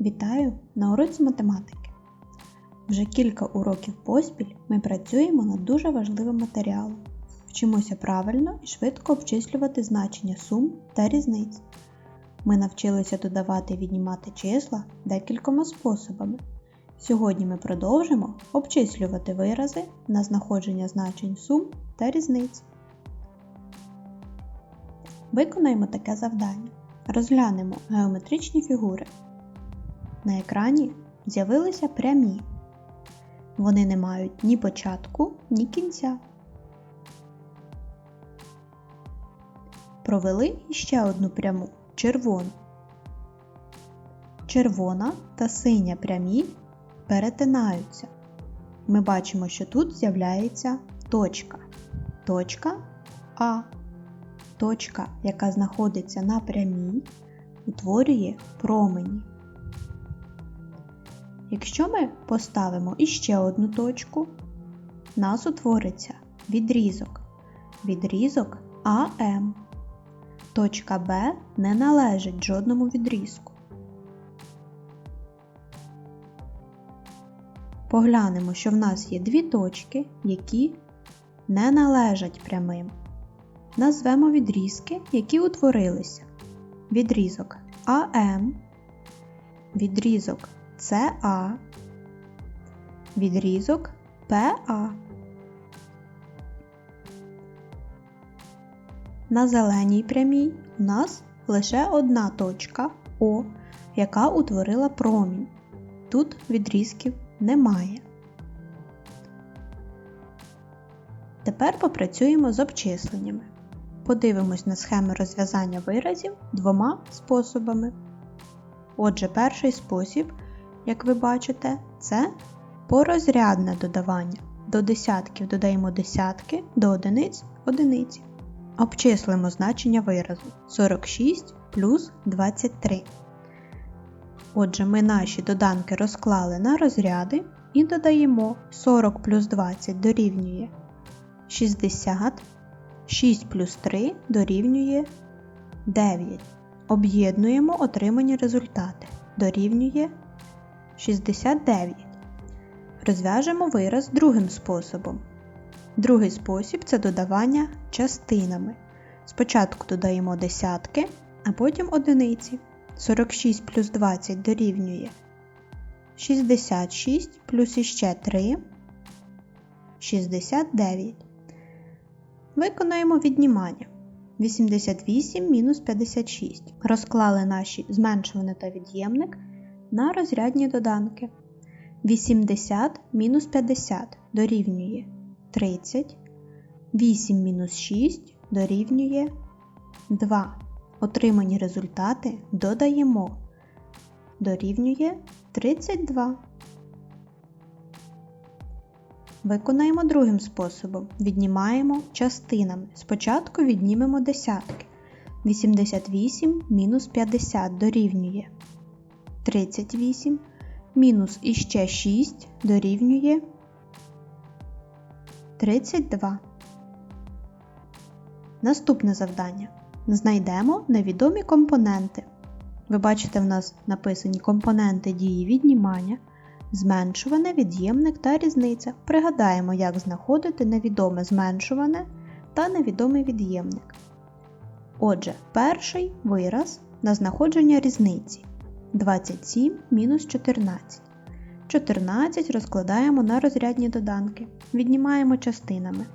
Вітаю на уроці математики. Вже кілька уроків поспіль ми працюємо над дуже важливим матеріалом. Вчимося правильно і швидко обчислювати значення сум та різниць. Ми навчилися додавати і віднімати числа декількома способами. Сьогодні ми продовжимо обчислювати вирази на знаходження значень сум та різниць. Виконаємо таке завдання. Розглянемо геометричні фігури. На екрані з'явилися прямі. Вони не мають ні початку, ні кінця. Провели ще одну пряму червону. Червона та синя прямі перетинаються. Ми бачимо, що тут з'являється точка. Точка А. Точка, яка знаходиться на прямій, утворює промені. Якщо ми поставимо іще одну точку, в нас утвориться відрізок. Відрізок АМ. Точка Б не належить жодному відрізку. Поглянемо, що в нас є дві точки, які не належать прямим. Назвемо відрізки, які утворилися. Відрізок АМ, відрізок СА, відрізок ПА. На зеленій прямій у нас лише одна точка О, яка утворила промінь. Тут відрізків немає. Тепер попрацюємо з обчисленнями. Подивимось на схеми розв'язання виразів двома способами. Отже, перший спосіб, як ви бачите, це порозрядне додавання. До десятків додаємо десятки, до одиниць одиниці. Обчислимо значення виразу 46 плюс 23. Отже, ми наші доданки розклали на розряди і додаємо 40 плюс 20 дорівнює 60, 6 плюс 3 дорівнює 9. Об'єднуємо отримані результати. Дорівнює 69. Розв'яжемо вираз другим способом. Другий спосіб це додавання частинами. Спочатку додаємо десятки, а потім одиниці. 46 плюс 20 дорівнює 66 плюс іще 3 69. Виконаємо віднімання. 88 мінус 56. Розклали наші зменшуване та від'ємник на розрядні доданки. 80 мінус 50 дорівнює 30. 8 мінус 6 дорівнює 2. Отримані результати додаємо. Дорівнює 32. Виконаємо другим способом. Віднімаємо частинами. Спочатку віднімемо десятки. 88 мінус 50 дорівнює 38. Мінус іще 6 дорівнює 32. Наступне завдання. Знайдемо невідомі компоненти. Ви бачите, в нас написані компоненти дії віднімання, зменшуване, від'ємник та різниця. Пригадаємо, як знаходити невідоме зменшуване та невідомий від'ємник. Отже, перший вираз на знаходження різниці 27 мінус 14. 14 розкладаємо на розрядні доданки. Віднімаємо частинами.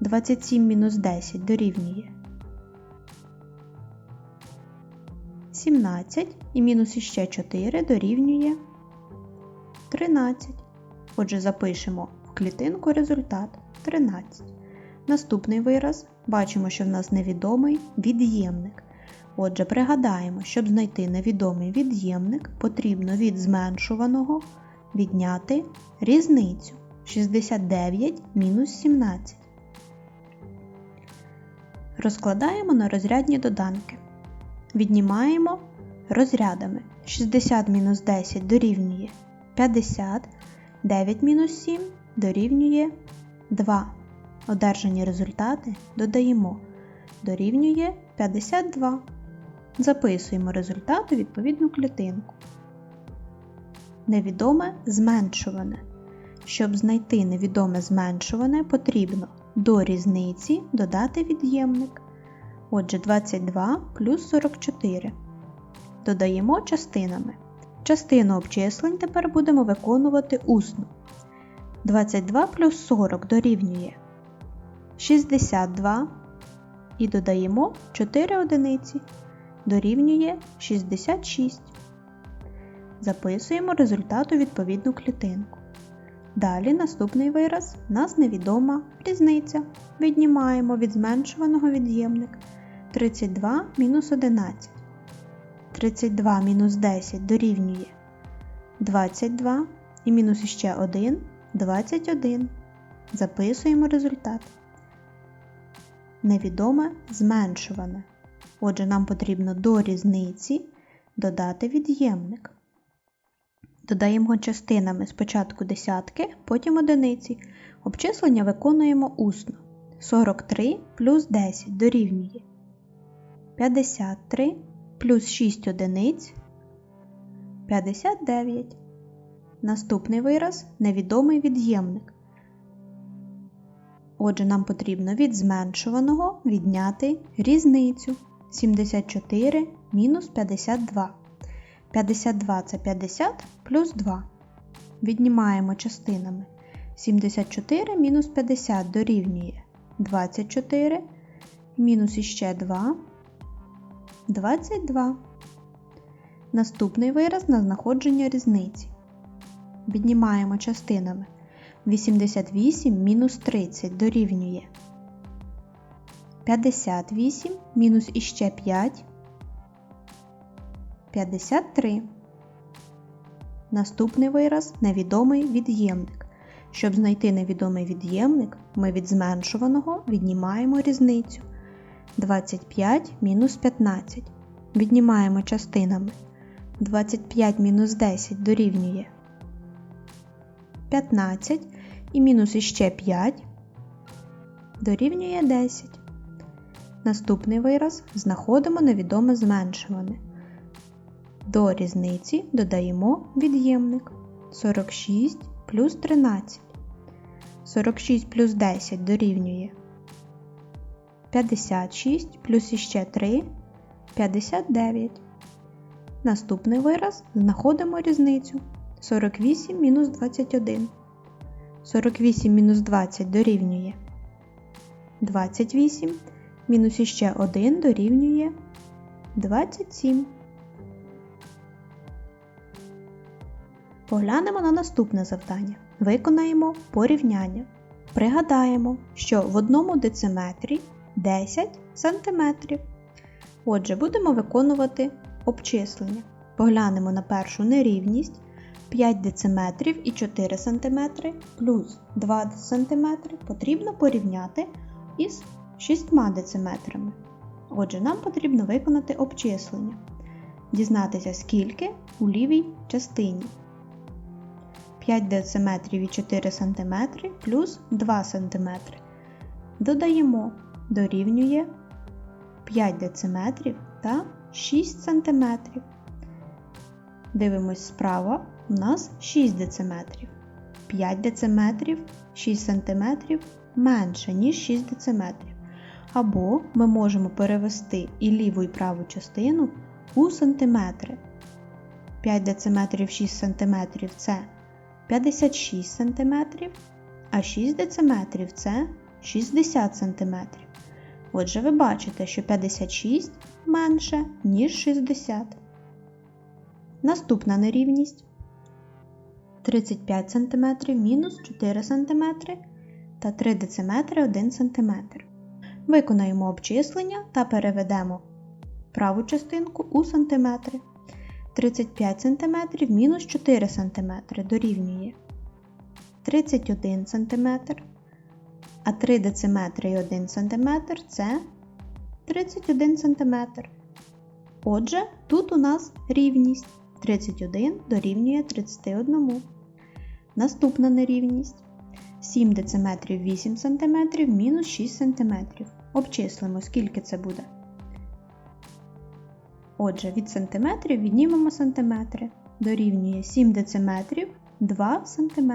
27 мінус 10 дорівнює 17 і мінус іще 4 дорівнює 13. Отже, запишемо в клітинку результат 13. Наступний вираз бачимо, що в нас невідомий від'ємник. Отже, пригадаємо, щоб знайти невідомий від'ємник, потрібно від зменшуваного відняти різницю 69 мінус 17. Розкладаємо на розрядні доданки. Віднімаємо розрядами. 60 мінус 10 дорівнює 50, 9 мінус 7 дорівнює 2. Одержані результати додаємо. Дорівнює 52. Записуємо результат у відповідну клітинку. невідоме зменшуване. Щоб знайти невідоме зменшуване, потрібно до різниці додати від'ємник. Отже, 22 плюс 44. Додаємо частинами. Частину обчислень тепер будемо виконувати усно. 22 плюс 40 дорівнює 62 і додаємо 4 одиниці. Дорівнює 66. Записуємо результат у відповідну клітинку. Далі наступний вираз у нас невідома різниця. Віднімаємо від зменшуваного від'ємник 32 мінус 11. 32 мінус 10 дорівнює 22 і мінус іще 1 21. Записуємо результат. Невідоме зменшуване. Отже, нам потрібно до різниці додати від'ємник. Додаємо частинами спочатку десятки, потім одиниці. Обчислення виконуємо усно. 43 плюс 10 дорівнює 53 плюс 6 одиниць 59. Наступний вираз невідомий від'ємник. Отже, нам потрібно від зменшуваного відняти різницю 74 мінус 52. 52 це 50 плюс 2. Віднімаємо частинами. 74 мінус 50 дорівнює 24, мінус іще 2, 22. Наступний вираз на знаходження різниці. Віднімаємо частинами. 88 мінус 30 дорівнює 58 мінус іще 5 53. Наступний вираз невідомий від'ємник. Щоб знайти невідомий від'ємник, ми від зменшуваного віднімаємо різницю 25 мінус 15. Віднімаємо частинами. 25 мінус 10 дорівнює 15 і мінус іще 5 дорівнює 10. Наступний вираз знаходимо невідоме зменшуване. До різниці додаємо від'ємник 46 плюс 13. 46 плюс 10 дорівнює 56 плюс іще 3 59. Наступний вираз знаходимо різницю 48 мінус 21. 48 мінус 20 дорівнює 28 мінус іще 1 дорівнює 27. Поглянемо на наступне завдання. Виконаємо порівняння. Пригадаємо, що в одному дециметрі 10 см. Отже, будемо виконувати обчислення. Поглянемо на першу нерівність 5 дециметрів і 4 см плюс 2 см потрібно порівняти із 6 дециметрами. Отже, нам потрібно виконати обчислення. Дізнатися, скільки у лівій частині. 5 дециметрів і 4 см плюс 2 см. Додаємо, дорівнює 5 дециметрів та 6 см. Дивимось справа, у нас 6 дециметрів. 5 дециметрів 6 см менше, ніж 6 дециметрів. Або ми можемо перевести і ліву і праву частину у сантиметри. 5 дециметрів 6 см це 56 см, а 6 дециметрів це 60 см. Отже, ви бачите, що 56 менше, ніж 60. Наступна нерівність 35 см мінус 4 см та 3 дециметри 1 см. Виконаємо обчислення та переведемо праву частинку у сантиметри. 35 см мінус 4 см дорівнює 31 см, а 3 дециметри і 1 см це 31 см. Отже, тут у нас рівність 31 дорівнює 31. Наступна нерівність 7 дециметрів 8 см мінус 6 см. Обчислимо, скільки це буде. Отже, від сантиметрів віднімемо сантиметри. дорівнює 7 дециметрів 2 см,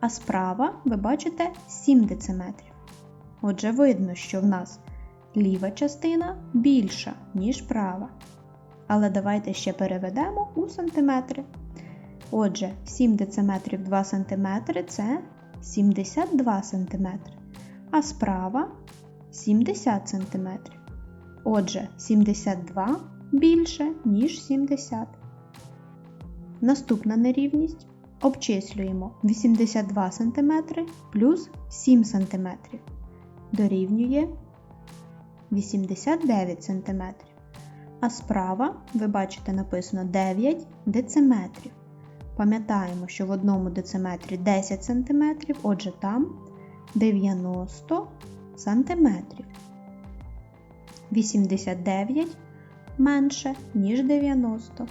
а справа ви бачите 7 дециметрів. Отже, видно, що в нас ліва частина більша, ніж права. Але давайте ще переведемо у сантиметри. Отже, 7 дециметрів 2 см це 72 см, а справа 70 см. Отже, 72 більше, ніж 70. Наступна нерівність. Обчислюємо 82 см плюс 7 см. Дорівнює 89 см. А справа, ви бачите, написано 9 дециметрів. Пам'ятаємо, що в одному дециметрі 10 см, отже там 90 см. 89 менше, ніж 90.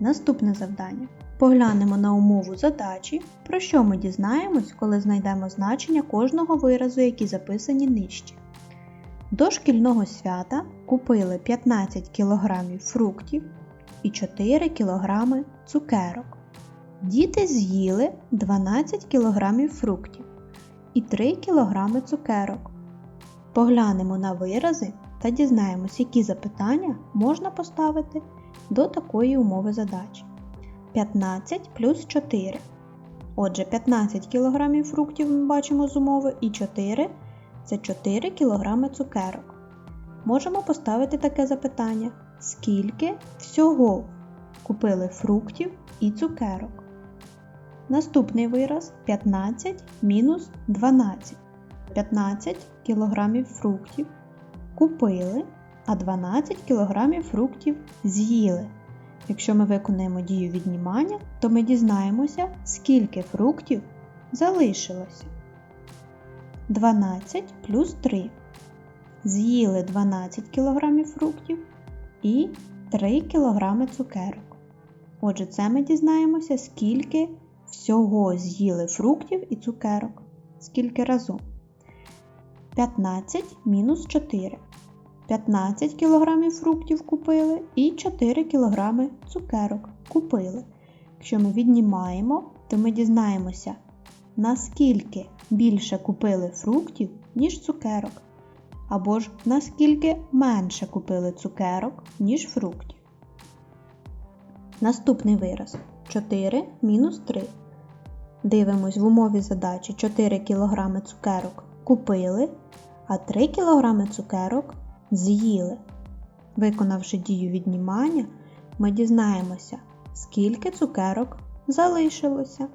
Наступне завдання. Поглянемо на умову задачі, про що ми дізнаємось, коли знайдемо значення кожного виразу, які записані нижче. До шкільного свята купили 15 кг фруктів і 4 кг цукерок. Діти з'їли 12 кг фруктів і 3 кг цукерок. Поглянемо на вирази та дізнаємось, які запитання можна поставити до такої умови задачі. 15 плюс 4. Отже, 15 кг фруктів ми бачимо з умови і 4 це 4 кг цукерок. Можемо поставити таке запитання: скільки всього купили фруктів і цукерок? Наступний вираз 15 мінус 12. 15 кг фруктів купили, а 12 кг фруктів з'їли. Якщо ми виконаємо дію віднімання, то ми дізнаємося, скільки фруктів залишилося. 12 плюс 3. З'їли 12 кг фруктів і 3 кг цукерок. Отже, це ми дізнаємося, скільки всього з'їли фруктів і цукерок. Скільки разом. 15 мінус 4. 15 кг фруктів купили і 4 кг цукерок купили. Якщо ми віднімаємо, то ми дізнаємося, наскільки більше купили фруктів, ніж цукерок. Або ж наскільки менше купили цукерок, ніж фруктів. Наступний вираз 4 мінус 3. Дивимось в умові задачі 4 кг цукерок купили, а 3 кг цукерок з'їли. Виконавши дію віднімання, ми дізнаємося, скільки цукерок залишилося.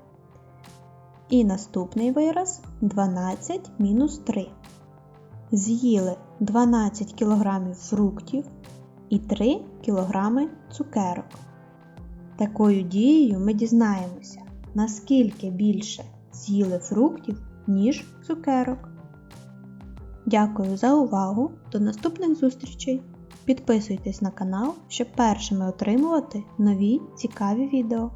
І наступний вираз 12 мінус 3. З'їли 12 кг фруктів і 3 кг цукерок. Такою дією ми дізнаємося, наскільки більше з'їли фруктів, ніж цукерок. Дякую за увагу! До наступних зустрічей! Підписуйтесь на канал, щоб першими отримувати нові цікаві відео.